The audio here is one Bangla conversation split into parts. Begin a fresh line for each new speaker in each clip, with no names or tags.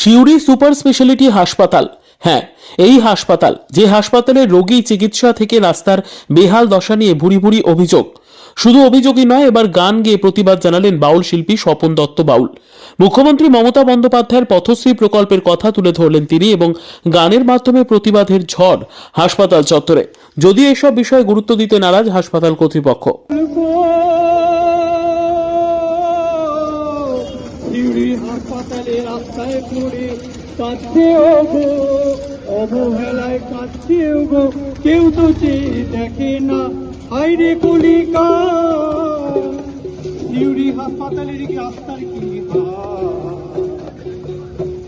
সিউড়ি সুপার স্পেশালিটি হাসপাতাল। হ্যাঁ এই হাসপাতাল, যে হাসপাতালে রোগী চিকিৎসা থেকে রাস্তার বেহাল দশা নিয়ে ভুরি ভুরি অভিযোগ। শুধু অভিযোগই নয়, এবার গান গেয়ে প্রতিবাদ জানালেন বাউল শিল্পী স্বপন দত্ত বাউল। মুখ্যমন্ত্রী মমতা বন্দ্যোপাধ্যায়ের পথশ্রী প্রকল্পের কথা তুলে ধরলেন তিনি এবং গানের মাধ্যমে প্রতিবাদের ঝড় হাসপাতাল চত্বরে। যদিও এসব বিষয়ে গুরুত্ব দিতে নারাজ হাসপাতাল কর্তৃপক্ষ।
হাসপাতালে রাস্তায় অবহেলায় কেউ তো চেয়ে দেখে না হাইরে কলিকা হাসপাতালের রাস্তার কি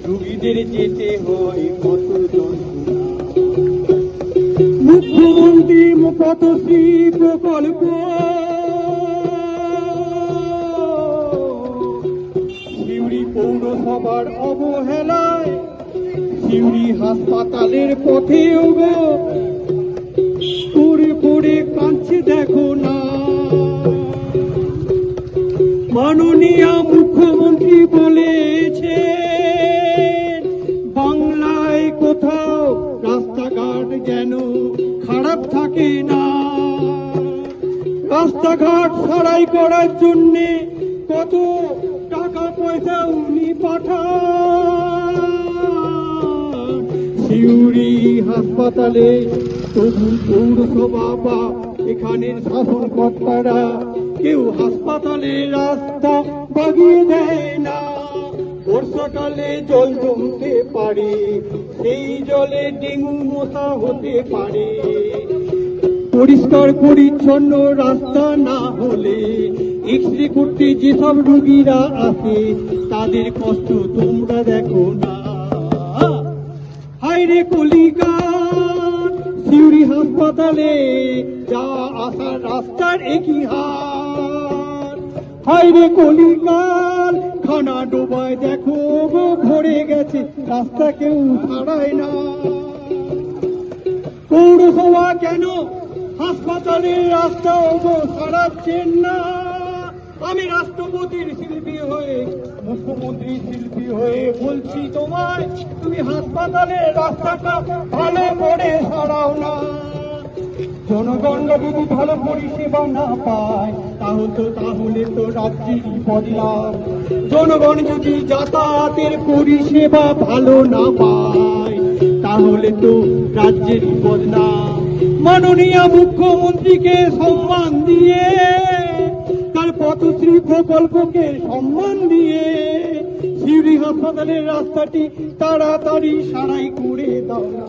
রুগীদের যেতে হয় কত মুখ্যমন্ত্রী মুখতশ্রী প্রকল্প পৌরসভার অবহেলায় সিউড়ি হাসপাতালের পথেও পড়ে পড়ে কাঁদছে দেখো না। মাননীয় মুখ্যমন্ত্রী বলেছে বাংলায় কোথাও রাস্তাঘাট যেন খারাপ থাকে না। রাস্তাঘাট সারাই করার জন্যে কত টাকা পয়সা উনি পাঠান। সিউড়ি হাসপাতালে তবু পৌরসভা বা এখানের শাসনকর্তারা কেউ হাসপাতালে রাস্তা বাগিয়ে দেয় না। বর্ষাকালে জল জমতে পারে, সেই জলে ডেঙ্গু মশা হতে পারে। পরিষ্কার, পরিচ্ছন্ন রাস্তা না হলে এক্স রে করতে যেসব রুগীরা আসে তাদের কষ্ট তোমরা দেখো না। হাইরে কলিকা, সিউড়ি হাসপাতালে যা আসার রাস্তার একই হার হাইরে কলিকাল খানা ডোবায় দেখো ভরে গেছে, রাস্তা কেউ ছাড়ায় না। পৌরসভা কেন হাসপাতালের রাস্তা ওগো সারাচ্ছেন না? আমি রাষ্ট্রপতির শিল্পী হয়ে, মুখ্যমন্ত্রী শিল্পী হয়ে বলছি তোমায়, তুমি হাসপাতালের রাস্তাটা ভালো করে সারাও না। জনগণ যদি ভালো পরিষেবা না পায়, তাহলে তাহলে তো রাজ্যেরই বদলাম জনগণ যদি যাতায়াতের পরিষেবা ভালো না পায়, তাহলে তো রাজ্যেরই বদনাম মাননীয় মুখ্যমন্ত্রীকে সম্মান দিয়ে পথশ্রী প্রকল্পকে সম্মান দিয়ে সিউড়ি হাসপাতালের রাস্তাটি তাড়াতাড়ি সারাই করে দাও। না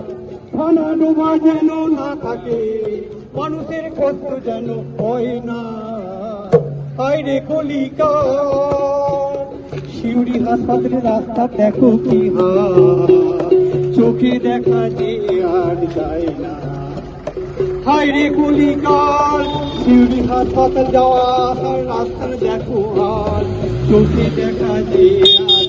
খানা ডোবা যেন না থাকে, মানুষের কষ্ট যেন হয় না। হাইরে কলিকা শিউড়ি হাসপাতালের রাস্তা দেখো কি হাল। চোখে দেখা যে আর যায় না। হাইরে কলিকাল শিউড়ি হাসপাতাল যাওয়া আসার রাস্তার দেখো আর চোখে দেখা যে আর